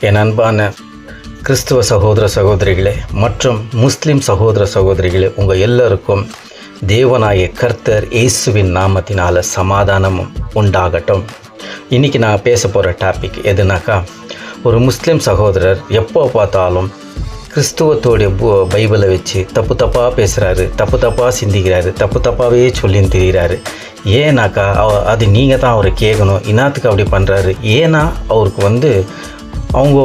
என் அன்பான கிறிஸ்துவ சகோதர சகோதரிகளே மற்றும் முஸ்லிம் சகோதர சகோதரிகளே உங்கள் எல்லோருக்கும் தேவனாய கர்த்தர் இயேசுவின் நாமத்தினால சமாதானமும் உண்டாகட்டும். இன்றைக்கி நான் பேச போகிற டாபிக் எதுனாக்கா ஒரு முஸ்லீம் சகோதரர் எப்போ பார்த்தாலும் கிறிஸ்துவத்தோடைய பைபிளை வச்சு தப்பு தப்பாக பேசுகிறாரு தப்பு தப்பாக சிந்திக்கிறாரு தப்பு தப்பாகவே சொல்லி தெரிகிறாரு. ஏன்னாக்கா அவ அது நீங்கள் தான் அவரை கேட்கணும் இன்னாத்துக்கு அப்படி பண்ணுறாரு ஏன்னா அவருக்கு வந்து அவங்க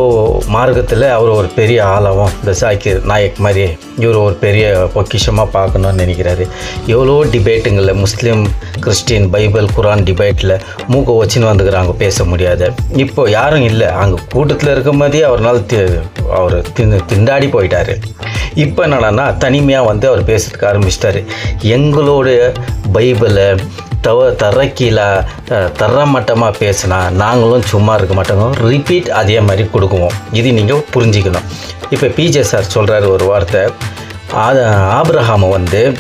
மார்க்கத்தில் அவர் ஒரு பெரிய ஆளாகவும் இந்த சாக்கிர் நாயக் மாதிரி இவர் ஒரு பெரிய பொக்கிஷமாக பார்க்கணும்னு நினைக்கிறாரு. எவ்வளோ டிபேட்டுங்களில் முஸ்லீம் கிறிஸ்டின் பைபிள் குரான் டிபேட்டில் மூக்கை வச்சுன்னு வந்துக்கிறாங்க பேச முடியாது. இப்போ யாரும் இல்லை அங்கே கூட்டத்தில் இருக்கும் போதே அவர்னால அவர் தின்னு திண்டாடி போயிட்டார். இப்போ என்னடான்னா தனிமையாக வந்து அவர் பேசுறதுக்கு ஆரம்பிச்சிட்டாரு. எங்களுடைய பைபிளை தவ தரக்கீழ தரமட்டமாக பேசினா நாங்களும் சும்மா இருக்க மாட்டோம். ரிப்பீட் அதே மாதிரி கொடுக்குவோம். இது நீங்கள் புரிஞ்சுக்கணும். இப்போ பிஜே சார் சொல்கிறாரு ஒரு வார்த்தை. ஆத- ஆபிரகாமை வந்து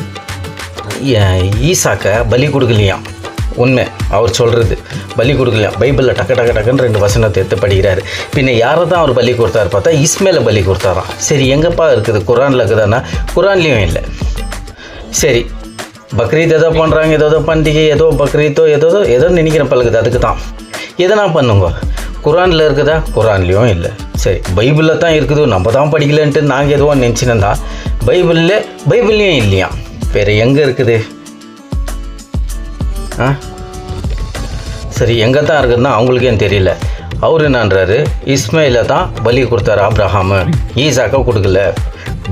ஈசாக்கை பலி கொடுக்கலையாம். உண்மை. அவர் சொல்கிறது பலி கொடுக்கலையா பைபிளில் டக்கு டக்கு டக்குன்னு ரெண்டு வசனத்தை எடுத்து படிக்கிறாரு. பின்ன யாரை தான் அவர் பலி கொடுத்தாரு பார்த்தா? இஸ்மேல பலி கொடுத்தாராம். சரி எங்கப்பா இருக்குது? குரானில் இருக்குதானா? குரான்லேயும் இல்லை. சரி பக்ரீத் ஏதோ பண்ணுறாங்க ஏதோ ஏதோ பண்டிகை ஏதோ பக்ரீத்தோ ஏதோ ஏதோ ஏதோ நினைக்கிறேன் பழகுது அதுக்கு தான் எதனா பண்ணுங்க? குரானில் இருக்குதா? குரான்லேயும் இல்லை. சரி பைபிளில் தான் இருக்குது. நம்ம தான் படிக்கலன்ட்டு நாங்கள் எதுவும் நினச்சினதா பைபிளில் பைபிள்லேயும் இல்லையா? வேறு எங்கே இருக்குது? ஆ? சரி எங்கே தான் இருக்குதுன்னா அவங்களுக்கே தெரியல. அவர் என்னன்றாரு? இஸ்மையில தான் பலி கொடுத்தாரு ஆப்ரஹாமு ஈசாக்கா கொடுக்கல.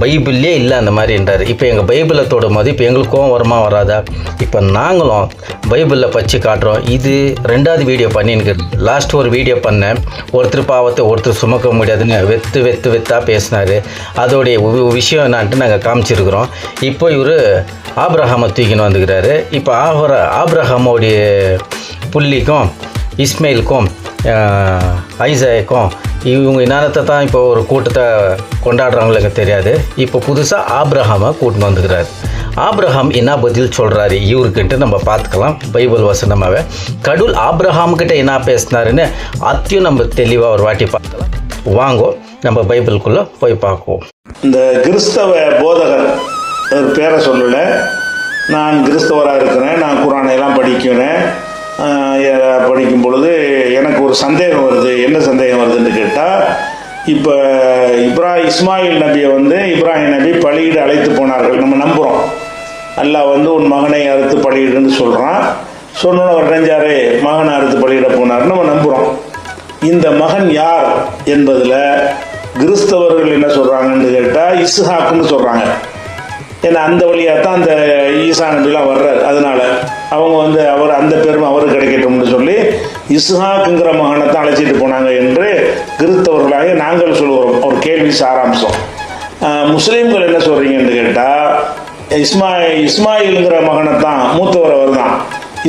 பைபிள்லே இல்லை அந்த மாதிரின்றாரு இப்போ எங்கள் பைபிளை தொடும் போது இப்போ எங்களுக்கு கோவம் வருமா வராதா? இப்போ நாங்களும் பைபிளில் பச்சு காட்டுறோம். இது ரெண்டாவது வீடியோ பண்ணின்னு லாஸ்ட் ஒரு வீடியோ பண்ணேன். ஒருத்தர் பாவத்தை ஒருத்தர் சுமக்க முடியாதுன்னு வெத்து வெத்து வெத்தாக பேசினாரு. அதோடைய விஷயம் என்னான்ட்டு நாங்கள் காமிச்சிருக்கிறோம். இப்போ இவர் ஆப்ரஹாமை தூக்கின்னு வந்துக்கிறாரு. இப்போ ஆபர ஆப்ரஹாமோடைய புள்ளிக்கும் இஸ்மைலுக்கும் ஆஹ், இவங்க இனத்தை தான் இப்போ ஒரு கூட்டத்தை கொண்டாடுறவங்களுக்கு தெரியாது. இப்போ புதுசாக ஆப்ரஹாமை கூட்டின்னு வந்துக்கிறாரு. ஆப்ரஹாம் என்ன பதில் சொல்கிறாரு இவருக்குன்ட்டு நம்ம பார்த்துக்கலாம். பைபிள் வசனமாகவே கடவுள் ஆப்ரஹாம்கிட்ட என்ன பேசினாருன்னு அத்தையும் நம்ம தெளிவாக ஒரு வாட்டி பார்க்கலாம். வாங்கோ நம்ம பைபிளுக்குள்ளே போய் பார்க்குவோம். இந்த கிறிஸ்தவ போதகர் ஒரு பேரை சொல்லலை. நான் கிறிஸ்தவராக இருக்கிறேன். நான் குரானையெல்லாம் படிக்கிறேன். படிக்கும் பொழுது எனக்கு ஒரு சந்தேகம் வருது. என்ன சந்தேகம் வருதுன்னு கேட்டால் இப்போ இப்ரா இஸ்மாயில் நபியை வந்து இப்ராஹிம் நபி பலியிட அழைத்து போனார்கள். நம்ம நம்புகிறோம் அல்லாஹ் வந்து உன் மகனை அறுத்து பலியிடுன்னு சொல்கிறான் சொன்னோன்னு அவர் நினைஞ்சாரு மகனை அறுத்து பலியிட போனார்னு நம்ம நம்புகிறோம் இந்த மகன் யார் என்பதில் கிறிஸ்தவர்கள் என்ன சொல்கிறாங்கன்னு கேட்டால் இஸ்ஹாக்குன்னு சொல்கிறாங்க ஏன்னா அந்த வழியாக தான் அந்த ஈசா நபிலாம் வர்றார். அதனால அவங்க வந்து அவர் அந்த பெருமை அவருக்கு கிடைக்கட்டும்னு சொல்லி இஸ்ஹாக்குங்கிற மகனை தான் அழைச்சிட்டு போனாங்க என்று கிறிஸ்தவர்களாக நாங்கள் சொல்லுவோம் ஒரு கேள்வி சாராம்சம். முஸ்லீம்கள் என்ன சொல்கிறீங்கன்னு கேட்டால் இஸ்மா இஸ்மாயிலுங்கிற மகனை தான் மூத்தவர் அவர் தான்.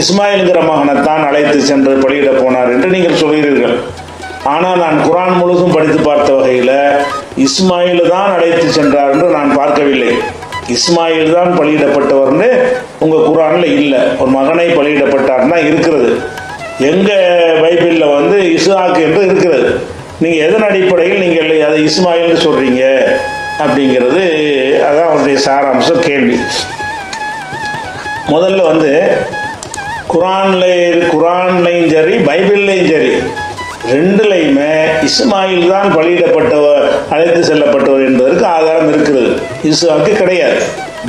இஸ்மாயிலுங்கிற மகனை தான் அழைத்து சென்று பலியிட போனார் என்று நீங்கள் சொல்கிறீர்கள். ஆனால் நான் குரான் முழுதும் படித்து பார்த்த வகையில் இஸ்மாயில் தான் அழைத்து சென்றார் என்று நான் பார்க்கவில்லை. இஸ்மாயில் தான் பலியிடப்பட்டவர்னு உங்கள் குரானில் இல்லை. ஒரு மகனை பலியிடப்பட்டார்னா இருக்கிறது. எங்கள் பைபிளில் வந்து இஸ்ஹாக் என்று இருக்கிறது. நீங்கள் எதன் அடிப்படையில் நீங்கள் அதை இஸ்மாயில்னு சொல்கிறீங்க அப்படிங்கிறது அதான் அவருடைய சாராம்சம் கேள்வி. முதல்ல வந்து குரான்ல குரான்லையும் சரி பைபிள்லையும் சரி. ரெண்டுலையுமே இஸ்மாயில் தான் பலியிடப்பட்டவர் அழைத்து செல்லப்பட்டவர் என்பதற்கு ஆதாரம் இருக்கிறது. இஸ்மாக்கு கிடையாது.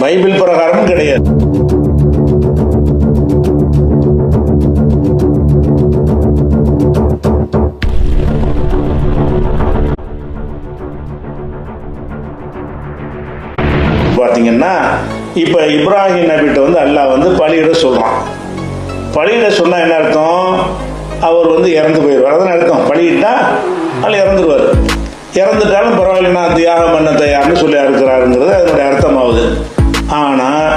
பைபிள் பிரகாரமும் கிடையாது. பார்த்தீங்கன்னா இப்போ இப்ராஹிம் நபிட்ட வந்து அல்லாஹ் வந்து பலியிட சொல்கிறான் பழியிட சொன்னா என்ன அர்த்தம்? அவர் வந்து இறந்து போயிடுவார். அதான் அர்த்தம். பழியிட்டா அதில் இறந்துருவார். இறந்துட்டாலும் பரவாயில்ல நான் தியாகம் பண்ண தயார்னு சொல்லி இருக்கிறாருங்கிறது அதனுடைய அர்த்தமாகுது ஆனால்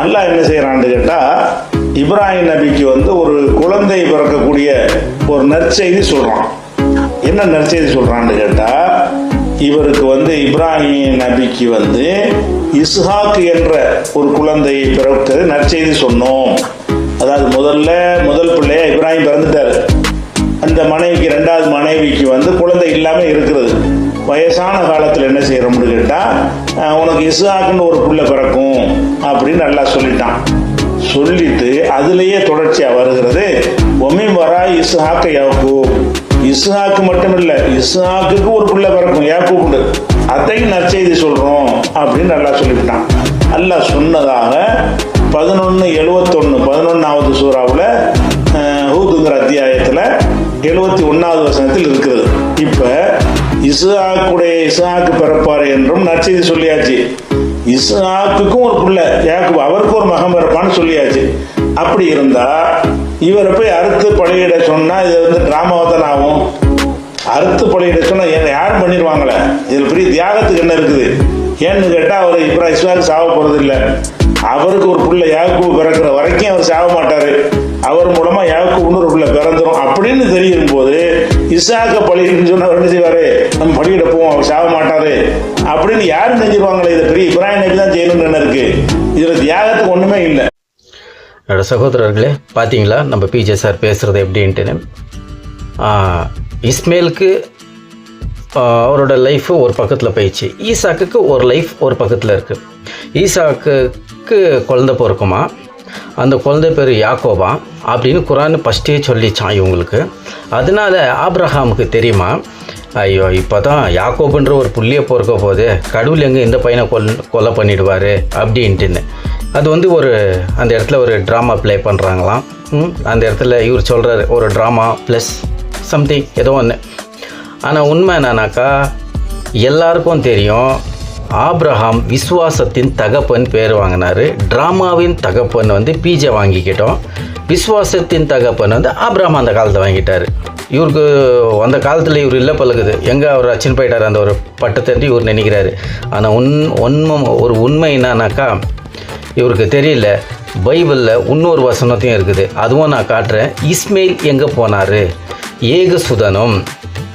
அல்லாஹ் என்ன செய்கிறான்னு கேட்டால் இப்ராஹிம் நபிக்கு வந்து ஒரு குழந்தை பிறக்கக்கூடிய ஒரு நற்செய்தி சொல்கிறான் என்ன நற்செய்தி சொல்கிறான்னு கேட்டால் இவருக்கு வந்து இப்ராஹிம் நபிக்கு வந்து இஸ்ஹாக் என்ற ஒரு குழந்தையை பிறக்கிறது நற்செய்தி சொன்னோம். அதாவது முதல்ல முதல் பிள்ளையா இப்ராஹிம் பிறந்துட்டார். அந்த மனைவிக்கு ரெண்டாவது மனைவிக்கு வந்து குழந்தை இல்லாமல் இருக்கிறது. வயசான காலத்தில் என்ன செய்கிறோம்னு கேட்டால் உனக்கு இஸ்ஹாக்குன்னு ஒரு புள்ள பிறக்கும் அப்படின்னு நல்லா சொல்லிட்டான். சொல்லிட்டு அதுலேயே தொடர்ச்சியாக வருகிறது. ஒமி வரா இசுஹாக்க யாக்கூப் இஸ்ஹாக்கு மட்டும் இல்லை இசுஹாக்குக்கு ஒரு புள்ள பிறக்கும் யாக்கூப்னு அதையும் நற்செய்தி சொல்கிறோம் அப்படின்னு நல்லா சொல்லிவிட்டான். நல்லா சொன்னதாக பதினொன்று எழுபத்தொன்று பதினொன்றாவது சூறாவில் ஹூதுங்கிற அத்தியாயத்தில் எழுபத்தி ஒன்றாவது வசனத்தில் இருக்கிறது. இப்போ இஸ்ஹாக்குடைய இஸ்ஹாக்கு பிறப்பார் என்றும் நற்செய்தி சொல்லியாச்சு. இஸ்ஹாக்குக்கும் ஒரு பிள்ளை யாக்கு அவருக்கு ஒரு மகன் பிறப்பான்னு சொல்லியாச்சு. அப்படி இருந்தா இவரை போய் அறுத்து பழையிட சொன்னா இது வந்து டிராமாவை ஆகும் அறுத்து பழையிட சொன்னா என்ன யாரும் பண்ணிடுவாங்களே இதில் பெரிய தியாகத்துக்கு என்ன இருக்குது? ஏன்னு கேட்டால் அவர் இப்போ இஸ்லாக்கு சாக போகிறது இல்லை அவருக்கு ஒரு பிள்ளை யாக்கு பிறக்கிற வரைக்கும் அவர் சாக மாட்டார். அவர் மூலமா யாக்கு இன்னொரு பிள்ளை பிறந்துடும் அப்படின்னு தெரியும் போது இசாக்க பழின்னு சொன்னா என்ன செய்வாரு? நம்ம பழியிட போவோம் அவர் சாக மாட்டாரு. அப்படின்னு யாரும் செஞ்சிருவாங்களே இது பெரிய இப்ராஹிம் நபி தான் செய்யணும்னு என்ன இருக்கு? இதுல தியாகத்துக்கு ஒண்ணுமே இல்லை. என்னோட சகோதரர்களே பார்த்தீங்களா நம்ம பிஜே சார் பேசுகிறது எப்படின்ட்டுன்னு? இஸ்மேலுக்கு அவரோட லைஃப் ஒரு பக்கத்தில் போயிடுச்சு. ஈசாக்குக்கு ஒரு லைஃப் ஒரு பக்கத்தில் இருக்குது ஈசாக்குக்கு குழந்தை பிறக்குமா? அந்த குழந்தை பேர் யாக்கோபா. அப்படின்னு குரான் ஃபஸ்ட்டே சொல்லிச்சான் இவங்களுக்கு. அதனால ஆப்ரஹாமுக்கு தெரியுமா? ஐயோ இப்போ தான் யாக்கோபுன்ற ஒரு புள்ளியை பொறுக்க போது கடவுள் எங்கே இந்த பையனை கொல் கொலை பண்ணிடுவார் அப்படின்ட்டுன்னு. அது வந்து ஒரு அந்த இடத்துல ஒரு ட்ராமா ப்ளே பண்ணுறாங்களாம் ம், அந்த இடத்துல இவர் சொல்கிறாரு ஒரு ட்ராமா ப்ளஸ் சம்திங் ஏதோ ஒன்று ஆனால் உண்மை என்னன்னாக்கா எல்லாருக்கும் தெரியும் ஆப்ரஹாம் விஸ்வாசத்தின் தகப்பன் பேர் வாங்கினார். ட்ராமாவின் தகப்பன் வந்து பிஜே வாங்கிக்கிட்டோம். விசுவாசத்தின் தகப்பன் வந்து ஆப்ரஹாம் அந்த காலத்தை வாங்கிட்டார். இவருக்கு அந்த காலத்தில் இவர் இல்லை பழகுது. எங்கே அவர் அச்சின் போயிட்டார் அந்த ஒரு பட்டத்தட்டி இவர் நினைக்கிறாரு. ஆனால் உன் உண்மை ஒரு உண்மை என்னன்னாக்கா இவருக்கு தெரியல. பைபிளில் இன்னொரு வசனத்தையும் இருக்குது. அதுவும் நான் காட்டுறேன். இஸ்மேல் எங்கே போனார்? ஏகசுதனும்.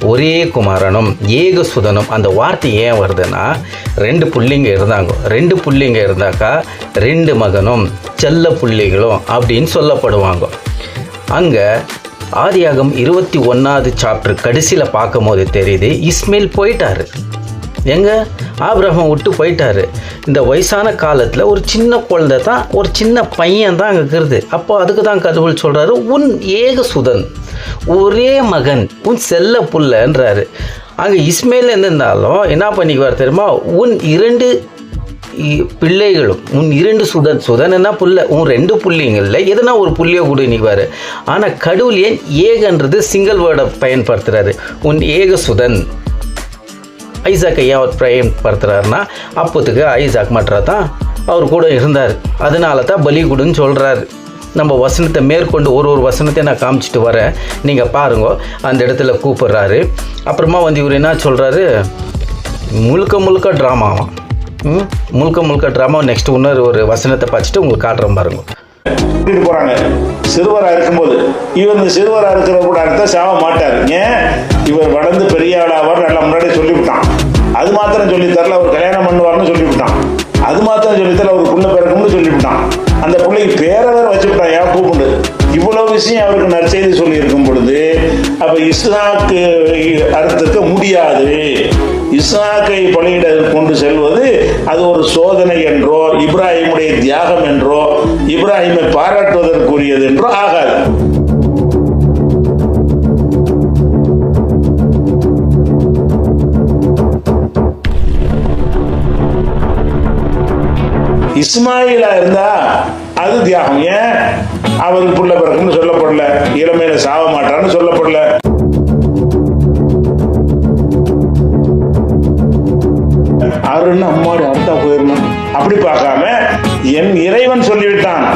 ஒரே குமாரனும் ஏகசுதனும் அந்த வார்த்தை ஏன் வருதுன்னா ரெண்டு புள்ளிங்க இருந்தாங்க. ரெண்டு புள்ளிங்க இருந்தாக்கா ரெண்டு மகனும் செல்ல புள்ளிகளும் அப்படின்னு சொல்லப்படுவாங்க. அங்கே ஆதியாகம் இருபத்தி ஒன்றாவது சாப்டர் கடைசியில் பார்க்கும்போது தெரியுது இஸ்மேல் போயிட்டாரு. எங்க? ஆபிரகம் விட்டு போயிட்டாரு. இந்த வயசான காலத்தில் ஒரு சின்ன குழந்தை தான் ஒரு சின்ன பையன் தான் அங்கே இருக்கிறது. அப்போ அதுக்கு தான் கடவுள் சொல்கிறாரு உன் ஏக சுதன் ஒரே மகன் உன் செல்ல புள்ளன்றாரு அங்கே இஸ்மேல் இருந்தாலும் என்ன பண்ணிக்குவார் தெரியுமா? உன் இரண்டு இ- பிள்ளைகளும் உன் இரண்டு சுதன் சுதன்னா புள்ள உன் ரெண்டு புள்ளிங்களில் எதனா ஒரு புள்ளியை கூட நிற்பார் ஆனால் கடவுள் ஏன் ஏகன்றது சிங்கிள் வேர்டை பயன்படுத்துகிறாரு உன் ஏக சுதன் ஐசாக்கை ஏன் அவர் பயன்படுத்துறாருன்னா அப்போத்துக்கு ஐசாக் மற்ற தான் அவர் கூட இருந்தார். அதனால தான் பலி கொடுன்னு சொல்கிறாரு நம்ம வசனத்தை மேற்கொண்டு ஒரு ஒரு வசனத்தை நான் காமிச்சிட்டு வரேன். நீங்கள் பாருங்க அந்த இடத்துல கூப்பிட்றாரு. அப்புறமா வந்து இவர் என்ன சொல்கிறாரு முழுக்க முழுக்க ட்ராமாவாம் ம்? முழுக்க முழுக்க ட்ராமா நெக்ஸ்ட் இன்னொரு ஒரு வசனத்தை பார்த்துட்டு உங்களுக்கு காட்டுறேன் பாருங்க. கூட்டிட்டு போறாங்க. சிறுவரா இருக்கும்போது. இவர் இந்த சிறுவராக இருக்கிற கூட அடுத்த சாவ மாட்டார். ஏன்? இவர் வளர்ந்து பெரிய ஆளாவார் நல்லா முன்னாடியே சொல்லிவிட்டான். அது மாத்திரம் சொல்லித்தரல அவர் கல்யாணம் பண்ணுவார்னு சொல்லிவிட்டான். அது மாத்திரம் சொல்லித்தரல அவர் புள்ள பிறக்கும்னு சொல்லிவிட்டான். அந்த பிள்ளைக்கு பேரை வேற வச்சுவிட்டான் ஏன் கூப்பிடு? இவ்வளவு விஷயம் அவருக்கு நற்செய்தி சொல்லி இருக்கும் பொழுது அப்ப இஸ்லாக்கு அறுத்துக்க முடியாது. இஸ்லாக்கை பலியிட கொண்டு செல்வது அது ஒரு சோதனை என்றோ இப்ராஹிமுடைய தியாகம் என்றோ இப்ராஹிமை பாராட்டுவதற்குரியது என்றோ ஆகாது. இஸ்மாயிலா இருந்தா அது தியாகம். ஏன்? அவருக்கு புள்ள பிறகுன்னு சொல்லப்படல. இளமையில சாவ மாட்டான்னு சொல்லப்படல. அருன்னு அம்மாடி அர்த்தா போயிடணும் அப்படி பார்க்காம என் இறைவன் சொல்லிவிட்டான்.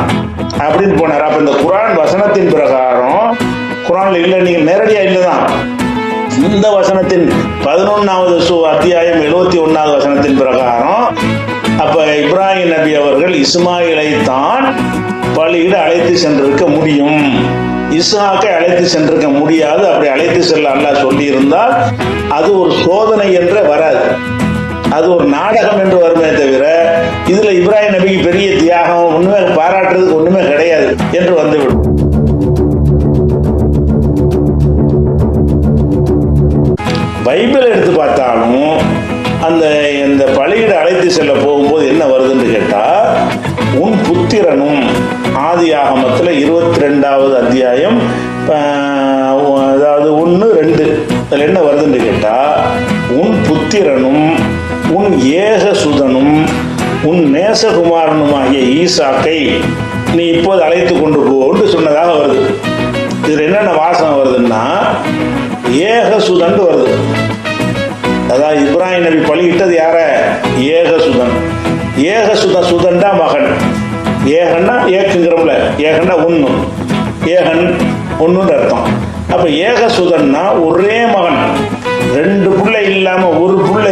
அப்படின்னு போனார். அப்ப இந்த குரான் வசனத்தின் பிரகாரம் குரான்ல இல்லை நீங்க நேரடியா இல்லதான். இந்த வசனத்தின் பதினொன்னாவது அத்தியாயம் எழுபத்தி ஒன்னாவது வசனத்தின் பிரகாரம் அப்ப இப்ராஹிம் நபி அவர்கள் இஸ்மாயிலை தான் பலியிட அழைத்து சென்றிருக்க முடியும். இஸ்ஹாக்கை அழைத்து சென்றிருக்க முடியாது. அப்படி அழைத்து செல்ல அல்லாஹ் சொல்லி இருந்தால் அது ஒரு சோதனை என்று வராது. அது ஒரு நாடகம் என்று வருமே தவிர இதுல இப்ராஹிம் நபிக்கு பெரிய தியாகம் ஒண்ணுமே பாராட்டுறதுக்கு ஒண்ணுமே கிடையாது என்று வந்துவிடும். பைபிள் எடுத்து பார்த்தா உன் நேசகுமாரனுமாகிய ஈசாக்கை நீ இப்போது அழைத்து கொண்டு போன்று சொன்னதாக வருது. இதில் என்னென்ன வாசனை வருதுன்னா ஏகசுதன் வருது. அதாவது இப்ராஹிம் நபி பலியிட்டது யார? ஏகசுதன். ஏகசுத சுதன்டா மகன். ஏகன்னா ஏக்குங்கிறோம்ல. ஏகன்னா ஒன்று ஏகன் ஒன்றுன்னு அர்த்தம். அப்போ ஏகசுதன்னா ஒரே மகன். ரெண்டு புள்ளை இல்லாம ஒரு புள்ளை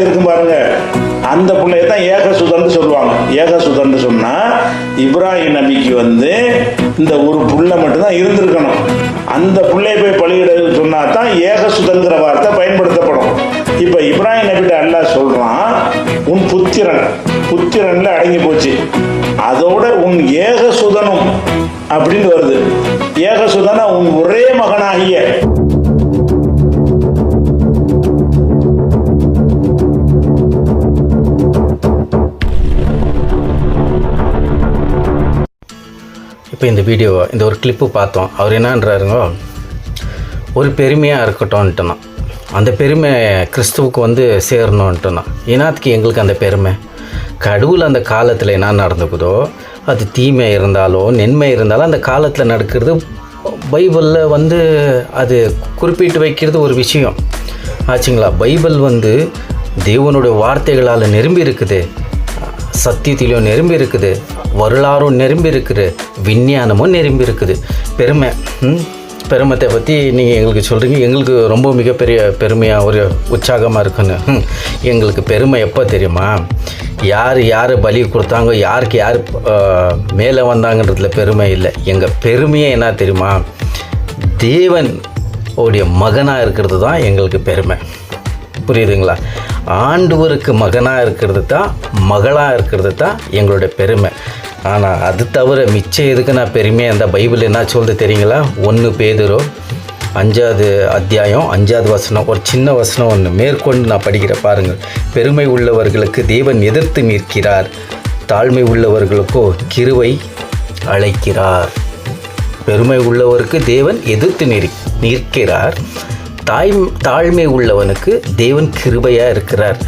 அந்த பிள்ளைய தான் ஏகசுதன் சொல்லுவாங்க. ஏகசுதன் சொன்னா இப்ராஹிம் நபிக்கு வந்து இந்த ஒரு புள்ள மட்டும்தான் இருந்திருக்கணும். அந்த பிள்ளைய போய் பலியிட சொன்னா தான் ஏகசுதன்கிற வார்த்தை பயன்படுத்தப்படும். இப்ப இப்ராஹிம் நபிட்ட அல்லாஹ் சொல்றான் உன் புத்திரன் புத்திரன்ல அடங்கி போச்சு. அதோட உன் ஏகசுதனும் அப்படின்னு வருது. ஏகசுதனா உன் ஒரே மகனாகிய இப்போ இந்த வீடியோ இந்த ஒரு கிளிப்பு பார்த்தோம். அவர் என்னன்றாருங்க ஒரு பெருமையாக இருக்கட்டும்ன்ட்டுனா அந்த பெருமை கிறிஸ்துவுக்கு வந்து சேரணுன்ட்டுனா இனாத்துக்கு எங்களுக்கு அந்த பெருமை? கடவுள் அந்த காலத்தில் என்ன நடந்துக்குதோ அது தீமை இருந்தாலோ நென்மை இருந்தாலும் அந்த காலத்தில் நடக்கிறது பைபிளில் வந்து அது குறிப்பிட்டு வைக்கிறது ஒரு விஷயம். ஆச்சுங்களா? பைபிள் வந்து தேவனுடைய வார்த்தைகளால் நிரம்பி இருக்குது சத்தியத்திலையும் நிரம்பி இருக்குது வரலாறும் நிரம்பி இருக்குது விஞ்ஞானமும் நிரம்பி இருக்குது பெருமை பெருமத்தை பற்றி நீங்கள் எங்களுக்கு சொல்கிறீங்க எங்களுக்கு ரொம்ப மிகப்பெரிய பெருமையாக ஒரு உற்சாகமாக இருக்குன்னு எங்களுக்கு பெருமை எப்போ தெரியுமா? யார் யார் பலி கொடுத்தாங்க யாருக்கு யார் மேலே வந்தாங்கன்றதுல பெருமை இல்லை. எங்கள் பெருமையே என்ன தெரியுமா? தேவன் உடைய மகனாக இருக்கிறது தான் எங்களுக்கு பெருமை. புரியுதுங்களா? ஆண்டவருக்கு மகனாக இருக்கிறது தான் மகளாக இருக்கிறது தான் எங்களுடைய பெருமை. ஆனால் அது தவிர மிச்சம் எதுக்கு நான் பெருமையாக இருந்தால் பைபிள் என்ன சொல்லுது தெரியுங்களா? ஒன்று பேதுரோ அஞ்சாவது அத்தியாயம் அஞ்சாவது வசனம் ஒரு சின்ன வசனம் ஒன்று மேற்கொண்டு நான் படிக்கிற பாருங்கள். பெருமை உள்ளவர்களுக்கு தேவன் எதிர்த்து நிற்கிறார். தாழ்மை உள்ளவர்களுக்கோ கிருவை அழைக்கிறார். பெருமை உள்ளவருக்கு தேவன் எதிர்த்து நிற் நிற்கிறார். தாய் தாழ்மை உள்ளவனுக்கு தேவன் கிருபையாக இருக்கிறார்.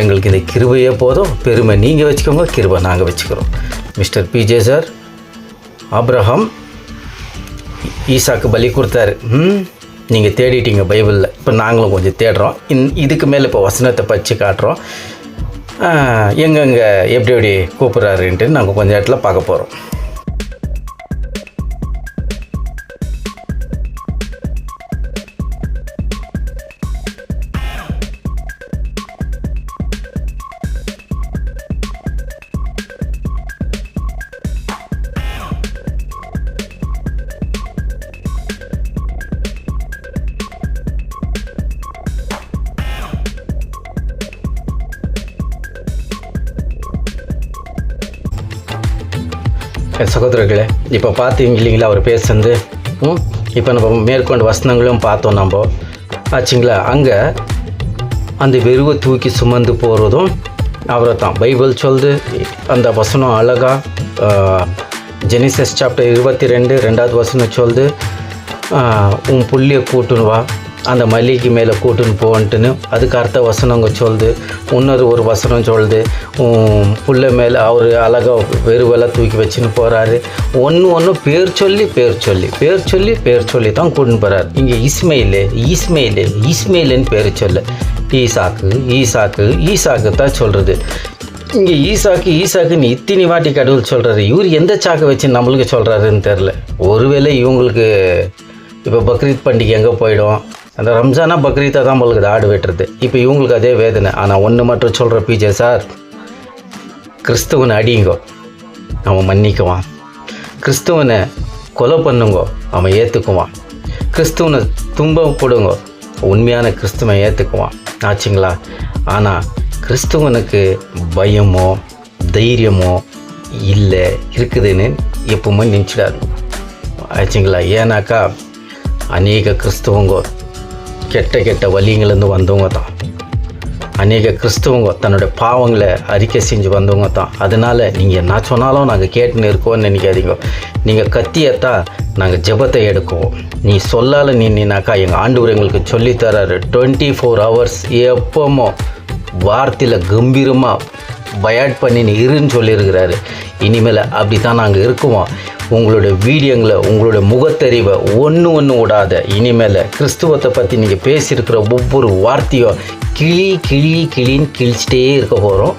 எங்களுக்கு இந்த கிருபையே போதும். பெருமை நீங்கள் வச்சுக்கோங்க கிருபை நாங்கள் வச்சுக்கிறோம். மிஸ்டர் பிஜே சார் ஆப்ரஹாம் ஈசாக்கு பலி கொடுத்தாரு. ம் நீங்கள் தேடிட்டீங்க பைபிளில். இப்போ நாங்களும் கொஞ்சம் தேடுறோம். இந் இதுக்கு மேலே இப்போ வசனத்தை பச்சு காட்டுறோம். எங்கெங்கே எப்படி எப்படி கூப்பிட்றாருன்ட்டு நாங்கள் கொஞ்சம் இடத்துல பார்க்க போகிறோம் சகோதரர்களே இப்போ பார்த்தீங்க இல்லைங்களா அவர் பேசுனது? ம் இப்போ நம்ம மேற்கொண்டு வசனங்களும் பார்த்தோம் நம்ம. ஆச்சுங்களா? அங்கே அந்த வெறுவை தூக்கி சுமந்து போகிறதும் அவரை தான் பைபிள் சொல்லுது அந்த வசனம் அழகாக ஜெனிசஸ் சாப்டர் இருபத்தி ரெண்டு ரெண்டாவது வசனம் சொல்லுது உன் புள்ளியை கூட்டுன்னு வா. அந்த மல்லிகைக்கு மேலே கூட்டுன்னு போன்ட்டுன்னு அதுக்கு அர்த்த வசனங்க சொல்லுது. இன்னொரு ஒரு வசனம் சொல்லுது. புள்ள மேலே அவர் அழகாக வெறுவெல்லாம் தூக்கி வச்சுன்னு போகிறாரு ஒன்று ஒன்று பேர் சொல்லி பேர் சொல்லி பேர் சொல்லி பேர் சொல்லி தான் கூட்டின்னு போகிறாரு இங்கே இஸ்மைலு இஸ்மைலு இஸ்மைலுன்னு பேர் சொல்லு. ஈசாக்கு ஈசாக்கு ஈசாக்கு தான் சொல்கிறது இங்கே ஈசாக்கு ஈசாக்குன்னு இத்தினி வாட்டி கடவுள் சொல்கிறாரு இவர் எந்த சாக்கை வச்சு நம்மளுக்கு சொல்கிறாருன்னு தெரில ஒருவேளை இவங்களுக்கு இப்போ பக்ரீத் பண்டிகை எங்கே போயிடும்? அந்த ரம்ஜானா பக்ரீத்தாக தான் உங்களுக்கு ஆடு வெட்டுறது. இப்போ இவங்களுக்கு அதே வேதனை. ஆனால் ஒன்று மட்டும் சொல்கிற பிஜே சார் கிறிஸ்துவனை அடியுங்கோ. அவன் மன்னிக்குவான். கிறிஸ்துவனை கொலை பண்ணுங்கோ. அவன் ஏற்றுக்குவான் கிறிஸ்துவனை துன்பப்படுங்கோ உண்மையான கிறிஸ்துவன் ஏற்றுக்குவான் ஆச்சுங்களா? ஆனால் கிறிஸ்துவனுக்கு பயமோ தைரியமோ இல்லை இருக்குதுன்னு எப்பவுமே நினச்சிடாது ஆச்சுங்களா? ஏன்னாக்கா அநேக கிறிஸ்துவங்கோ கெட்ட கெட்ட வழிங்கள்லேருந்து வந்தவங்க தான். அநேக கிறிஸ்துவங்க தன்னோட பாவங்களை அறிக்கை செஞ்சு வந்தவங்க தான். அதனால் நீங்கள் என்ன சொன்னாலும் நாங்கள் கேட்டுன்னு இருக்கோம்னு நினைக்காதீங்க. நீங்கள் கத்தியத்தான் நாங்கள் ஜெபத்தை எடுக்குவோம். நீ சொல்லால நின்னாக்கா எங்கள் ஆண்டவர் எங்களுக்கு சொல்லித்தராரு டுவெண்ட்டி ஃபோர் ஹவர்ஸ் எப்போமோ வார்த்தையில் கம்பீரமாக பயாட் பண்ணி நீ இருன்னு சொல்லியிருக்கிறாரு. இனிமேல் அப்படி தான் நாங்கள் இருக்குவோம். உங்களுடைய வீடியோங்களை உங்களுடைய முகத்தறிவை ஒன்று ஒன்று விடாத இனிமேல் கிறிஸ்துவத்தை பற்றி நீங்கள் பேசியிருக்கிற ஒவ்வொரு வார்த்தையும் கிளி கிளி கிளின்னு கிழிச்சிட்டே இருக்க போகிறோம்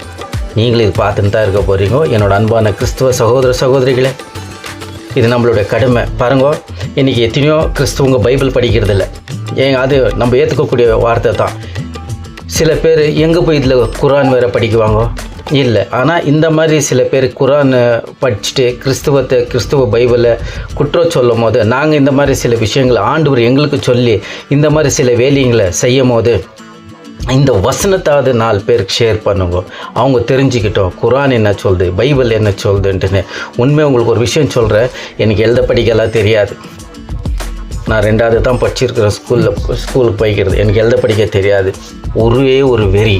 நீங்களும் இது பார்த்துன்னு தான் இருக்க போகிறீங்க என்னோட அன்பான கிறிஸ்துவ சகோதர சகோதரிகளே இது நம்மளோட கடமை. பாருங்க இன்றைக்கி எத்தனையோ கிறிஸ்துவங்க பைபிள் படிக்கிறதில்ல ஏங்க அது நம்ம ஏற்றுக்கக்கூடிய வார்த்தை தான். சில பேர் எங்கே போய் இதில் குரான் வேறு படிக்குவாங்க? இல்லை. ஆனால் இந்த மாதிரி சில பேர் குரான் படிச்சுட்டு கிறிஸ்துவத்தை கிறிஸ்துவ பைபிளை குற்றம் சொல்லும் போது நாங்கள் இந்த மாதிரி சில விஷயங்களை ஆண்டவர் எங்களுக்கு சொல்லி இந்த மாதிரி சில வேலைங்களை செய்யும் போது இந்த வசனத்தாவது நாலு பேருக்கு ஷேர் பண்ணுவோம் அவங்க தெரிஞ்சுக்கிட்டோம் குரான் என்ன சொல்லுது பைபிள் என்ன சொல்லுதுன்ட்டுன்னு. உண்மை உங்களுக்கு ஒரு விஷயம் சொல்கிறேன் எனக்கு எழுத படிக்கலாம் தெரியாது. நான் ரெண்டாவது தான் படிச்சிருக்கிறேன் ஸ்கூலில் ஸ்கூலுக்கு போய்க்கிறது எனக்கு எழுத படிக்க தெரியாது. ஒரே ஒரு வெறி.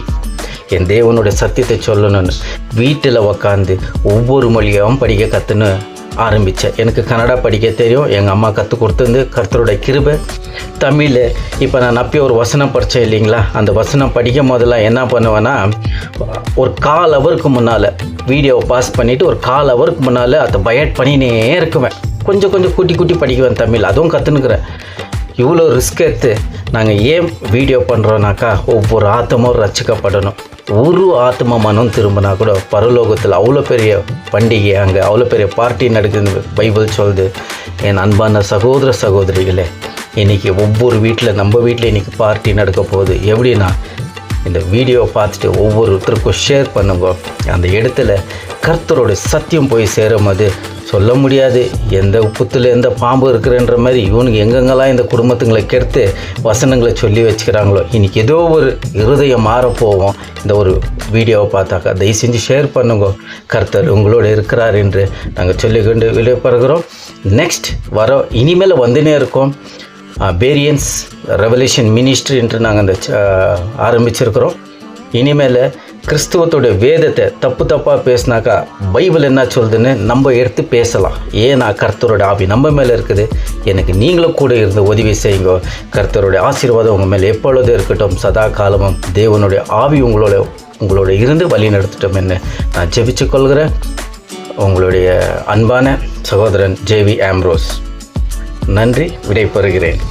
என் தேவனுடைய சத்தியத்தை சொல்லணும்னு வீட்டில் உக்காந்து ஒவ்வொரு மொழியாகவும் படிக்க கற்றுன்னு ஆரம்பித்தேன் எனக்கு கன்னடா படிக்க தெரியும். எங்கள் அம்மா கற்றுக் கொடுத்துருந்து கர்த்தருடைய கிருபை. தமிழ் இப்போ நான் அப்பயே ஒரு வசனம் படித்தேன் இல்லைங்களா? அந்த வசனம் படிக்கும் போதெல்லாம் என்ன பண்ணுவேன்னா ஒரு கால் ஹவருக்கு முன்னால் வீடியோவை பாஸ் பண்ணிவிட்டு ஒரு கால் ஹவருக்கு முன்னால் அதை பயட் பண்ணினே இருக்குவேன். கொஞ்சம் கொஞ்சம் கூட்டி கூட்டி படிக்குவேன் தமிழ். அதுவும் கற்றுனுக்குறேன் இவ்வளோ ரிஸ்க் எடுத்து நாங்கள் ஏன் வீடியோ பண்ணுறோன்னாக்கா ஒவ்வொரு ஆத்தமும் ரசிக்கப்படணும். ஒரு ஆத்ம மனம் திரும்பினா கூட பரலோகத்தில் அவ்வளோ பெரிய பண்டிகை அங்கே அவ்வளோ பெரிய பார்ட்டி நடக்குது பைபிள் சொல்லுது. என் அன்பான சகோதர சகோதரிகளே இன்றைக்கி ஒவ்வொரு வீட்டில் நம்ம வீட்டில் இன்றைக்கி பார்ட்டி நடக்க போகுது. எப்படின்னா இந்த வீடியோவை பார்த்துட்டு ஒவ்வொருத்தருக்கும் ஷேர் பண்ணுங்க. அந்த இடத்துல கர்த்தரோட சத்தியம் போய் சேரும் போது சொல்ல முடியாது. எந்த உப்புத்தில் எந்த பாம்பு இருக்கிறன்ற மாதிரி இவனுக்கு எங்கெங்கெல்லாம் இந்த குடும்பத்துங்களை கெடுத்து வசனங்களை சொல்லி வச்சுக்கிறாங்களோ இன்றைக்கி ஏதோ ஒரு இருதயம் மாறப்போவோம் இந்த ஒரு வீடியோவை பார்த்தாக்கா தயவு செஞ்சு ஷேர் பண்ணுங்க. கர்த்தர் உங்களோட இருக்கிறார் என்று நாங்கள் சொல்லிக்கொண்டு வெளிப்படுகிறோம் நெக்ஸ்ட் வர இனிமேல் வந்துனே இருக்கோம். பேரியன்ஸ் ரெவல்யூஷன் மினிஸ்ட்ரி என்று நாங்கள் அந்த ச- ஆரம்பிச்சிருக்கிறோம். இனிமேல் கிறிஸ்துவத்தோட வேதத்தை தப்பு தப்பாக பேசினாக்கா பைபிள் என்ன சொல்லுதுன்னு நம்ம எடுத்து பேசலாம். ஏன்னா கர்த்தரோட ஆவி நம்ம மேலே இருக்குது. எனக்கு நீங்களும் கூட இருந்து உதவி செய்யுங்க. கர்த்தருடைய ஆசீர்வாதம் உங்கள் மேலே எப்பொழுதும் இருக்கட்டும் சதா காலமும் தேவனுடைய ஆவி உங்களோட உங்களோட இருந்து வழி நடத்திட்டோம் என்ன நான் ஜெபிச்சு கொள்கிறேன் உங்களுடைய அன்பான சகோதரன் ஜேவி ஆம்ரோஸ். நன்றி விடைபெறுகிறேன்.